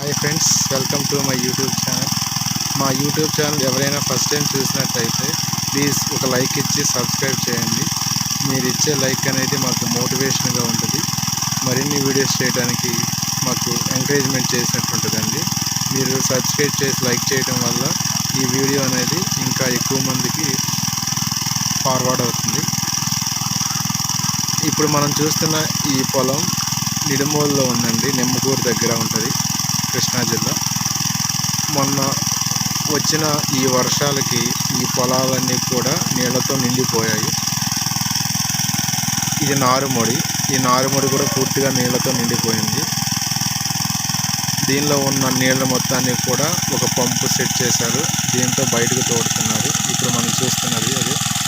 Hi friends welcome to my YouTube channel మా YouTube channel ఎవరైనా first time చూసినట్టయితే please ఒక లైక్ ఇచ్చి సబ్స్క్రైబ్ చేయండి. మీరు ఇచ్చే లైక్ అనేది మాకు మోటివేషన్గా ఉంటుంది. మరిన్ని వీడియోస్ చేయడానికి మాకు ఎంకరేజ్మెంట్ చేసినట్టు ఉంటుందండి మీరు సబ్స్క్రైబ్ చేసి లైక్ చేయడం వల్ల ఈ వీడియో అనేది ఇంకా ఎక్కువ మందికి ఫార్వర్డ్ అవుతుంది. ఇప్పుడు మనం చూస్తున్న ఈ పొలం నిడుమోల్లో ఉందండి నిమ్మకూరు దగ్గర ఉంటుంది. కృష్ణా జిల్లా. మొన్న వచ్చిన ఈ వర్షాలకి ఈ పొలాలన్నీ కూడా నీళ్ళతో నిండిపోయాయి. ఇది నారుమడి. ఈ నారుమడి కూడా పూర్తిగా నీళ్ళతో నిండిపోయింది. దీనిలో ఉన్న నీళ్ళ మొత్తాన్ని కూడా ఒక పంపు సెట్ చేశారు. దీంతో బయటకు తోడుతున్నారు. ఇప్పుడు మనం చూస్తున్నది అది.